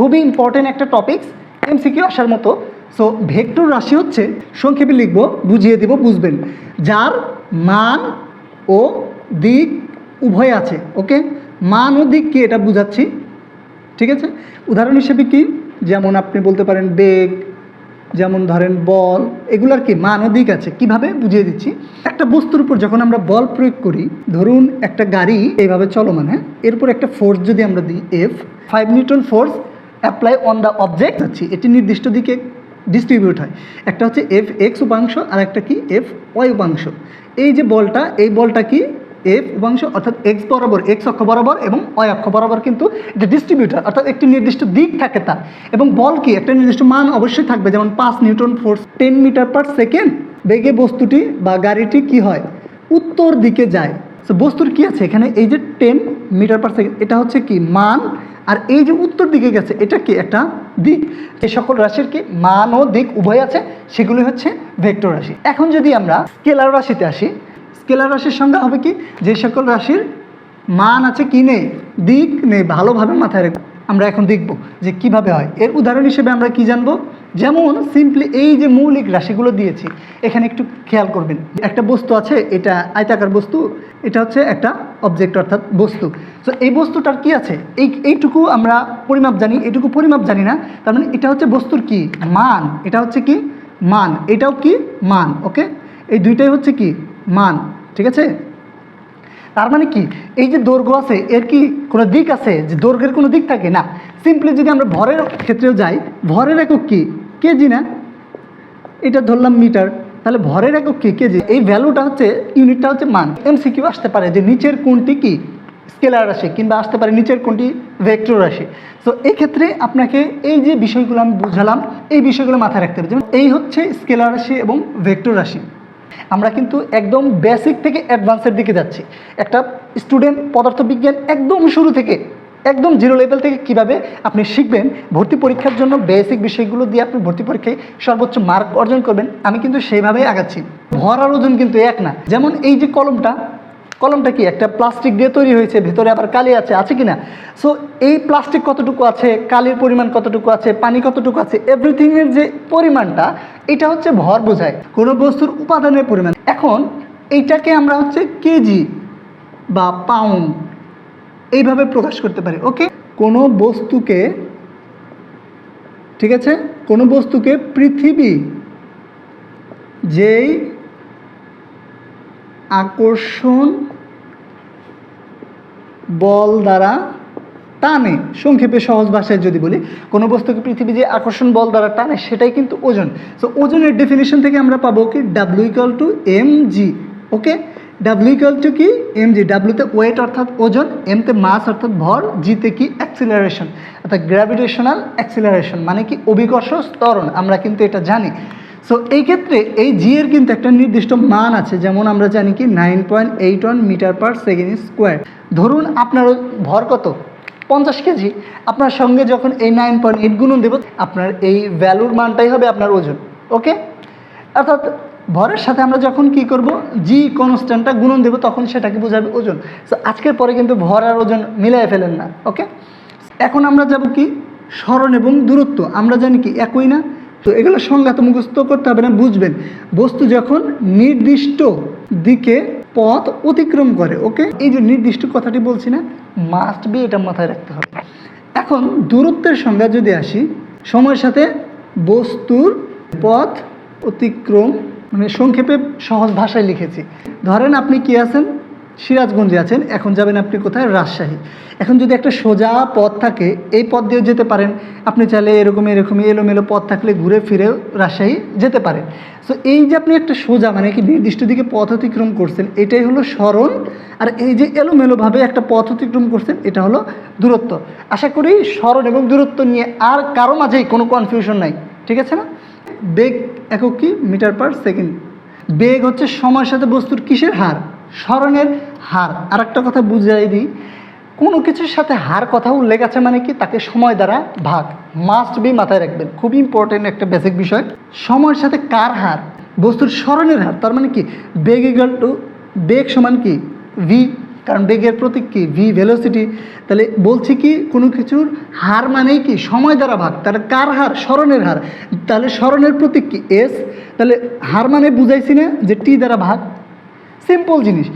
খুবই ইম্পর্টেন্ট একটা topics MCQ আসার মতো। সো ভেক্টর রাশি হচ্ছে, সংক্ষেপে লিখব, বুঝিয়ে দিব, বুঝবেন। যার মান ও দিক উভয় আছে ওকে মান ও দিক কি এটা বুঝাচ্ছি, ঠিক আছে? উদাহরণ হিসেবে কি? যেমন আপনি বলতে পারেন বেগ, যেমন ধরেন বল, এগুলার কি মান ও দিক আছে, কীভাবে? বুঝিয়ে দিচ্ছি। একটা বস্তুর উপর যখন আমরা বল প্রয়োগ করি, ধরুন একটা গাড়ি এইভাবে চলমান হ্যাঁ? এর উপর একটা ফোর্স যদি আমরা দিই F five newton force apply on the object হচ্ছে, এটি নির্দিষ্ট দিকে ডিস্ট্রিবিউট হয়। একটা হচ্ছে এফ এক্স উপাংশ আর একটা কি? এফ ওয়াই উপাংশ। এই যে বলটা, এই বলটা কি? এফ উপাংশ, অর্থাৎ এক্স বরাবর এক্স অক্ষ বরাবর এবং ওয়াই অক্ষ বরাবর কিন্তু এটা ডিস্ট্রিবিউটার অর্থাৎ একটি নির্দিষ্ট দিক থাকে তার। এবং বল কি? একটা নির্দিষ্ট মান অবশ্যই থাকবে, যেমন পাঁচ newton force ten metre per second. বেগে বস্তুটি বা গাড়িটি কি হয়? উত্তর দিকে যায়। তো বস্তুর কি আছে? এখানে এই যে টেন মিটার পার সেকেন্ড, এটা হচ্ছে কি? মান আর এই যে উত্তর দিকে গেছে, এটা কি একটা দিক? এই সকল রাশির কি মান ও দিক উভয় আছে? সেগুলি হচ্ছে ভেক্টর রাশি। এখন যদি আমরা স্কেলার রাশিতে আসি, স্কেলার রাশির সংজ্ঞা হবে কি? যে সকল রাশির মান আছে কি নেই, দিক নেই, ভালোভাবে মাথায় রাখব আমরা এখন দেখব যে কীভাবে হয়। এর উদাহরণ হিসেবে আমরা কি জানব? যেমন সিম্পলি এই যে মৌলিক রাশিগুলো দিয়েছি, এখানে একটু খেয়াল করবেন। একটা বস্তু আছে, এটা আয়তাকার বস্তু, এটা হচ্ছে একটা অবজেক্ট অর্থাৎ বস্তু। তো এই বস্তুটার কি আছে? এই, এইটুকু আমরা পরিমাপ জানি, এইটুকু পরিমাপ জানি না, তার মানে এটা হচ্ছে বস্তুর কি? মান। এটা হচ্ছে কি? মান। এটাও কি? মান ওকে এই দুইটাই হচ্ছে কি? মান, ঠিক আছে? তার মানে কি? এই যে দৈর্ঘ্য আছে, এর কি কোনো দিক আছে? যে দৈর্ঘ্যের কোনো দিক থাকে? না। সিম্পলি যদি আমরা ভরের ক্ষেত্রেও যাই, ভরের একক কি? কেজি না? এটা ধরলাম মিটার। তাহলে ভরের একক কি? কেজি। এই ভ্যালুটা হচ্ছে ইউনিটটা হচ্ছে মান। এমসিকিউ আসতে পারে যে নিচের কোনটি কি? স্কেলার রাশি কিংবা আসতে পারে নিচের কোনটি? ভেক্টর রাশি। তো এই ক্ষেত্রে আপনাকে এই যে বিষয়গুলো আমি বুঝালাম, এই বিষয়গুলো মাথায় রাখতে হবে। যেমন এই হচ্ছে স্কেলার রাশি এবং ভেক্টর রাশি। আমরা কিন্তু একদম বেসিক থেকে অ্যাডভান্সের দিকে যাচ্ছি। একটা স্টুডেন্ট পদার্থবিজ্ঞান একদম শুরু থেকে একদম জিরো লেভেল থেকে কীভাবে আপনি শিখবেন, ভর্তি পরীক্ষার জন্য বেসিক বিষয়গুলো দিয়ে আপনি ভর্তি পরীক্ষায় সর্বোচ্চ মার্ক অর্জন করবেন, আমি কিন্তু সেইভাবেই আগাচ্ছি। ভর আর ওজন কিন্তু এক না। যেমন এই যে কলমটা কলমটা কি একটা প্লাস্টিক দিয়ে তৈরি হয়েছে, ভেতরে আবার কালি আছে আছে কি না সো এই প্লাস্টিক কতটুকু আছে, কালির পরিমাণ কতটুকু আছে, পানি কতটুকু আছে এভরিথিংয়ের যে পরিমাণটা, এটা হচ্ছে ভর বোঝায়। কোনো বস্তুর উপাদানের পরিমাণ। এখন এইটাকে আমরা হচ্ছে কেজি বা পাউন্ড এইভাবে প্রকাশ করতে পারি ওকে কোনো বস্তুকে, ঠিক আছে? কোনো বস্তুকে পৃথিবী যেই আকর্ষণ বল দ্বারা টানে, সংক্ষেপে সহজ ভাষায় যদি বলি, কোনো বস্তুকে পৃথিবী যে আকর্ষণ বল দ্বারা টানে, সেটাই কিন্তু ওজন। সো ওজনের ডেফিনেশন থেকে আমরা পাবো কি? W equal to M G okay W equal to কি? এম জি ডাব্লিউতে ওয়েট অর্থাৎ ওজন এমতে মাস অর্থাৎ ভর জিতে কি? অ্যাক্সিলারেশন অর্থাৎ গ্র্যাভিটেশনাল অ্যাক্সিলারেশন মানে কি? অভিকর্ষ স্তরণ আমরা কিন্তু এটা জানি। সো এই ক্ষেত্রে এই জি এর কিন্তু একটা নির্দিষ্ট মান আছে। যেমন আমরা জানি কি nine point eight one metre per second square ধরুন আপনার ভর কত? পঞ্চাশ কেজি। আপনার সঙ্গে যখন এই নাইন পয়েন্ট এইট গুণন দেবো, আপনার এই ভ্যালুর মানটাই হবে আপনার ওজন। ওকে অর্থাৎ ভরের সাথে আমরা যখন কি করব জি কনস্ট্যান্টটা গুণন দেবো, তখন সেটাকে বোঝাবে ওজন। সো আজকের পরে কিন্তু ভর আর ওজন মিলাই ফেলেন না ওকে এখন আমরা যাব কি? স্মরণ এবং দূরত্ব। আমরা জানি কি একই না? তো এগুলো সংজ্ঞাত মুখস্থ করতে হবে না, বুঝবেন। বস্তু যখন নির্দিষ্ট দিকে পথ অতিক্রম করে ওকে এই যে নির্দিষ্ট কথাটি বলছি না মাস্ট বি এটা মাথায় রাখতে হবে। এখন দূরত্বের সংজ্ঞা যদি আসি, সময়ের সাথে বস্তুর পথ অতিক্রম মানে সংক্ষেপে সহজ ভাষায় লিখেছি। ধরেন আপনি কি আছেন? সিরাজগঞ্জে আছেন, এখন যাবেন আপনি কোথায়? রাজশাহী। এখন যদি একটা সোজা পথ থাকে, এই পথ দিয়েও যেতে পারেন। আপনি চাইলে এরকম এরকম এলোমেলো পথ থাকলে ঘুরে ফিরেও রাজশাহী যেতে পারেন। সো এই যে আপনি একটা সোজা মানে কি নির্দিষ্ট দিকে পথ অতিক্রম করছেন, এটাই হলো স্মরণ। আর এই যে এলোমেলোভাবে একটা পথ অতিক্রম করছেন, এটা হলো দূরত্ব। আশা করি স্মরণ এবং দূরত্ব নিয়ে আর কারও মাঝেই কোনো কনফিউশন নাই। ঠিক আছে না? বেগ একক কি? Metre per second. বেগ হচ্ছে সময়ের সাথে বস্তুর কিসের হার? স্মরণের হার। আর একটা কথা বুঝাই দিই। কোনো কিছুর সাথে হার কথা উল্লেখ আছে মানে কি? তাকে সময় দ্বারা ভাগ। মাস্ট বি মাথায় রাখবেন। খুবই ইম্পর্টেন্ট একটা বেসিক বিষয়। সময়ের সাথে কার হার? বস্তুর স্মরণের হার। তার মানে কি? বেগ ইকাল টু বেগ সমান কি? ভি কারণ বেগের প্রতীক কি? ভি ভেলোসিটি তাহলে বলছি কি, কোনো কিছুর হার মানেই কি? সময় দ্বারা ভাগ। তাহলে কার হার? স্মরণের হার। তাহলে স্মরণের প্রতীক কি? এস তাহলে হার মানে বুঝাইছি না যে টি দ্বারা ভাগ। সিম্পল জিনিস।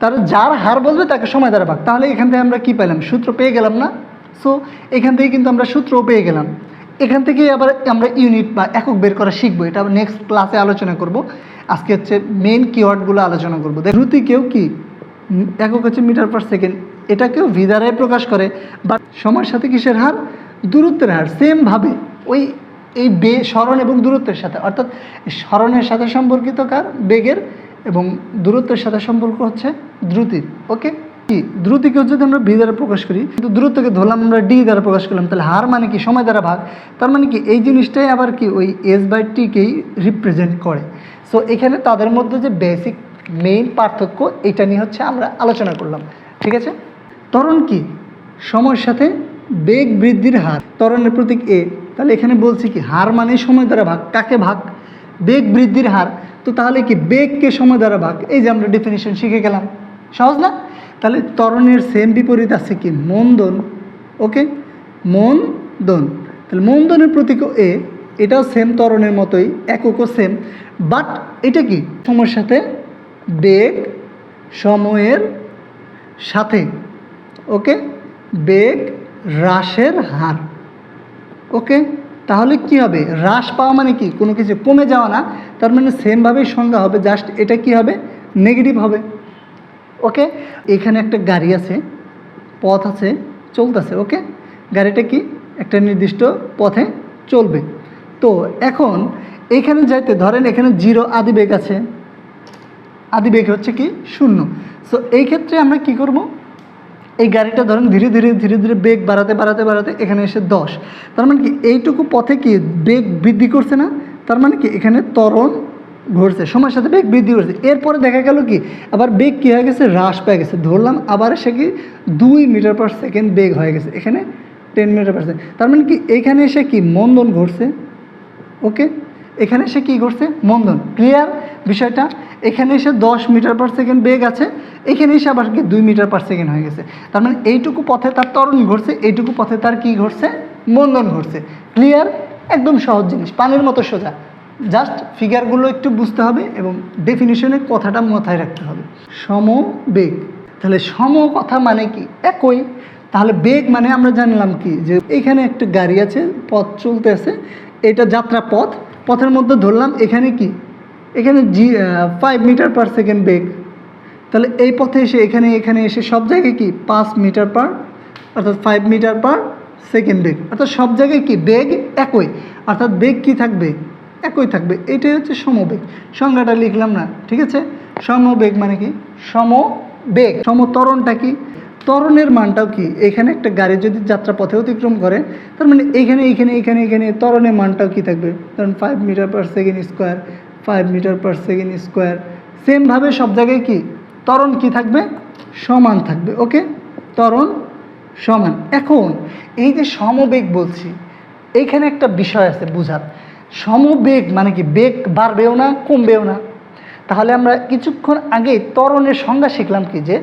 তার যার হার বলবে তাকে সময় দ্বারা ভাগ। তাহলে এখান থেকে আমরা কি পেলাম সূত্র পেয়ে গেলাম না? সো এখান থেকে কিন্তু আমরা সূত্রও পেয়ে গেলাম। এখান থেকেই আবার আমরা ইউনিট বা একক বের করা শিখব। এটা নেক্সট ক্লাসে আলোচনা করব। আজকে হচ্ছে মেন কিওয়ার্ডগুলো আলোচনা করব। দ্রুতি কেউ কি? একক হচ্ছে মিটার পার সেকেন্ড। এটাকেও ভি দ্বারাই প্রকাশ করে বাট সময়ের সাথে কিসের হার? দূরত্বের হার। সেমভাবে ওই, এই বে, স্মরণ এবং দূরত্বের সাথে। অর্থাৎ স্মরণের সাথে সম্পর্কিত কার? বেগের। এবং দূরত্বের সাথে সম্পর্ক হচ্ছে দ্রুতির। ওকে কি? দ্রুতিকেও যদি আমরা ভি দ্বারা প্রকাশ করি, কিন্তু দূরত্বকে ধরলাম আমরা ডি দ্বারা প্রকাশ করলাম, তাহলে হার মানে কি? সময় দ্বারা ভাগ। তার মানে কি? এই জিনিসটাই আবার কি? ওই এস বাই টিকেই রিপ্রেজেন্ট করে। সো এখানে তাদের মধ্যে যে বেসিক মেইন পার্থক্য এটা নিয়ে হচ্ছে আমরা আলোচনা করলাম, ঠিক আছে? ত্বরণ কি? সময়ের সাথে বেগ বৃদ্ধির হার, ত্বরণের প্রতীক এ তাহলে এখানে বলছি কি, হার মানে সময় দ্বারা ভাগ, কাকে ভাগ? বেগ বৃদ্ধির হার। তো তাহলে কি, বেগকে সময় দ্বারা ভাগ? এই যে আমরা ডেফিনেশন শিখে গেলাম। সহজ না? তাহলে ত্বরণের সেম বিপরীত আছে কি, মন্দন, ওকে? মন দন তাহলে মন্দনের প্রতীক এ এটাও সেম ত্বরণের মতোই, এককও সেম বাট এটা কি, সময়ের সাথে বেগ সময়ের সাথে, ওকে? বেগ হ্রাসের হার, ওকে? তাহলে কি হবে? হ্রাস পাওয়া মানে কি? কোনো কিছু কমে যাওয়া না। তার মানে সেমভাবেই সংজ্ঞা হবে জাস্ট এটা কি হবে? নেগেটিভ হবে, ওকে? এখানে একটা গাড়ি আছে, পথ আছে, চলতেছে, ওকে? গাড়িটা কি? একটা নির্দিষ্ট পথে চলবে। তো এখন এখানে যাইতে, ধরেন এখানে জিরো আদি বেগ আছে। আদি বেগ হচ্ছে কি? শূন্য। সো এই ক্ষেত্রে আমরা কি করব? এই গাড়িটা ধরেন ধীরে ধীরে ধীরে ধীরে বেগ বাড়াতে বাড়াতে বাড়াতে এখানে এসে দশ। তার মানে কি এইটুকু পথে কি বেগ বৃদ্ধি করছে না? তার মানে কি এখানে ত্বরণ ঘটছে, সময়ের সাথে বেগ বৃদ্ধি করছে। এরপরে দেখা গেল কি? আবার বেগ কী হয়ে গেছে? হ্রাস পেয়ে গেছে। ধরলাম আবার সে কি দুই মিটার পার সেকেন্ড বেগ হয়ে গেছে। এখানে টেন মিটার পার সেকেন্ড তার মানে কি এখানে এসে কি মন্দন ঘটছে? ওকে এখানে এসে কী করছে মন্দন। ক্লিয়ার বিষয়টা? এখানে এসে দশ মিটার পার সেকেন্ড বেগ আছে, এখানে এসে আবার কি দুই মিটার পার সেকেন্ড হয়ে গেছে। তার মানে এইটুকু পথে তার ত্বরণ ঘটছে, এইটুকু পথে তার কি ঘটছে? মন্দন ঘটছে। ক্লিয়ার একদম সহজ জিনিস, পানির মতো সোজা। জাস্ট ফিগারগুলো একটু বুঝতে হবে এবং ডেফিনিশনে কথাটা মাথায় রাখতে হবে। সম বেগ। তাহলে সম কথা মানে কি? একই। তাহলে বেগ মানে আমরা জানলাম কি? যে এখানে একটা গাড়ি আছে, পথ চলতে আছে, এটা যাত্রা পথ পথের মধ্যে ধরলাম, এখানে কি? এখানে G five metre per second বেগ। তাহলে এই পথে এসে এখানে এখানে এসে সব জায়গায় কি? পাঁচ মিটার পার অর্থাৎ ফাইভ মিটার পার সেকেন্ড বেগ। অর্থাৎ সব জায়গায় কি? বেগ একই। অর্থাৎ বেগ কি থাকবে? একই থাকবে। এটাই হচ্ছে সমবেগ। সংজ্ঞাটা লিখলাম না, ঠিক আছে? সমবেগ মানে কি? সমবেগ। সমতরণটা কি? ত্বরণের মানটাও কি? এখানে একটা গাড়ি যদি যাত্রা পথে অতিক্রম করে, তার মানে এইখানে এখানে এইখানে এখানে ত্বরণের মানটাও কি থাকবে? কারণ five metre per second square five metre per second square সেমভাবে সব জায়গায় কি? ত্বরণ কি থাকবে? সমান থাকবে ওকে ত্বরণ সমান। এখন এই যে সমবেগ বলছি এইখানে একটা বিষয় আছে, বুঝার। সমবেগ মানে কি? বেগ বাড়বেও না, কমবেও না। তাহলে আমরা কিছুক্ষণ আগে ত্বরণের সংজ্ঞা শিখলাম কি? যে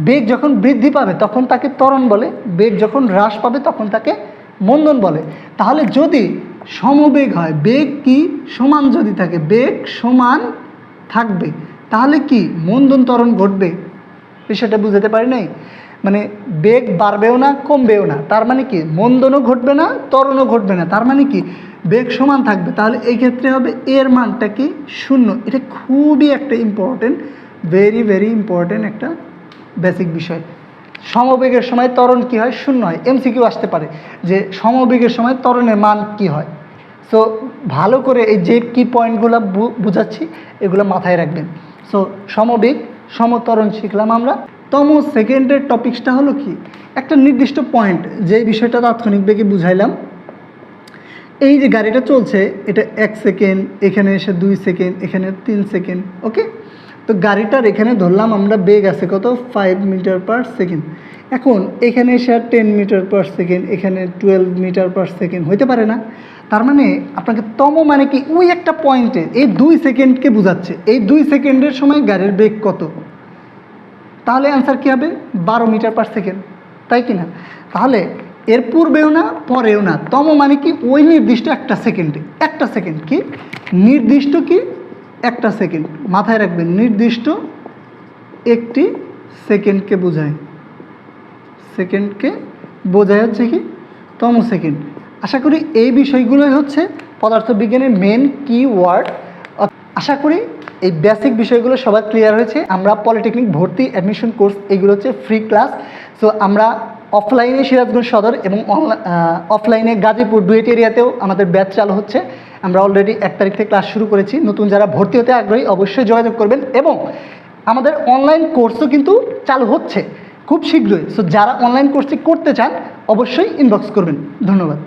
বেগ যখন বৃদ্ধি পাবে, তখন তাকে ত্বরণ বলে। বেগ যখন হ্রাস পাবে, তখন তাকে মন্দন বলে। তাহলে যদি সমবেগ হয়। বেগ কি? সমান যদি থাকে, বেগ সমান থাকবে। তাহলে কি? মন্দন ত্বরণ ঘটবে। বিষয়টা বুঝাতে পারি নাই? মানে বেগ বাড়বেও না, কমবেও না। তার মানে কি? মন্দনও ঘটবে না, ত্বরণও ঘটবে না। তার মানে কি? বেগ সমান থাকবে। তাহলে এই ক্ষেত্রে হবে, এর মানটা কি? শূন্য। এটা খুবই একটা ইম্পর্টেন্ট ভেরি ভেরি ইম্পর্টেন্ট একটা বেসিক বিষয়। সমবেগের সময় ত্বরণ কি হয়? শূন্য হয়। এমসিকিউ আসতে পারে যে সমবেগের সময় ত্বরণের মান কি হয়? সো ভালো করে এই যে কি পয়েন্টগুলো বুঝাচ্ছি, এগুলো মাথায় রাখবেন। সো সমবেগ সমতরণ শিখলাম আমরা। তম সেকেন্ডের টপিক্সটা হলো কি? একটা নির্দিষ্ট পয়েন্ট যে বিষয়টা তাৎক্ষণিক বেগে বুঝাইলাম। এই যে গাড়িটা চলছে, এটা এক সেকেন্ড, এখানে এসে দুই সেকেন্ড, এখানে তিন সেকেন্ড ওকে তো গাড়িটার এখানে ধরলাম আমরা বেগ আছে কত? ফাইভ মিটার পার সেকেন্ড এখন এখানে এসে আর টেন মিটার পার সেকেন্ড এখানে টুয়েলভ মিটার পার সেকেন্ড হইতে পারে না। তার মানে আপনাকে তম মানে কি? ওই একটা পয়েন্টে এই দুই সেকেন্ডকে বোঝাচ্ছে। এই দুই সেকেন্ডের সময় গাড়ির বেগ কত? তাহলে অ্যান্সার কী হবে? বারো মিটার পার সেকেন্ড তাই কি না তাহলে এর পূর্বেও না, পরেও না। তম মানে কি? ওই নির্দিষ্ট একটা সেকেন্ডে একটা সেকেন্ড কি? নির্দিষ্ট কি? একটা সেকেন্ড। মাথায় রাখবেন, নির্দিষ্ট একটি সেকেন্ডকে বোঝায়। সেকেন্ডকে বোঝায় হচ্ছে কি? তম সেকেন্ড। আশা করি এই বিষয়গুলোই হচ্ছে পদার্থবিজ্ঞানের মেন কি ওয়ার্ড আশা করি এই বেসিক বিষয়গুলো সবার ক্লিয়ার হয়েছে। আমরা পলিটেকনিক ভর্তি অ্যাডমিশন কোর্স এগুলো হচ্ছে ফ্রি ক্লাস সো আমরা অফলাইনে সিরাজগঞ্জ সদর এবং অফলাইনে গাজীপুর ডুয়েট এরিয়াতেও আমাদের ব্যাচ চালু হচ্ছে। আমরা অলরেডি এক তারিখ থেকে ক্লাস শুরু করেছি। নতুন যারা ভর্তি হতে আগ্রহী অবশ্যই যোগাযোগ করবেন এবং আমাদের অনলাইন কোর্সও কিন্তু চালু হচ্ছে খুব শীঘ্রই। সো যারা অনলাইন কোর্সটি করতে চান, অবশ্যই ইনবক্স করবেন। ধন্যবাদ।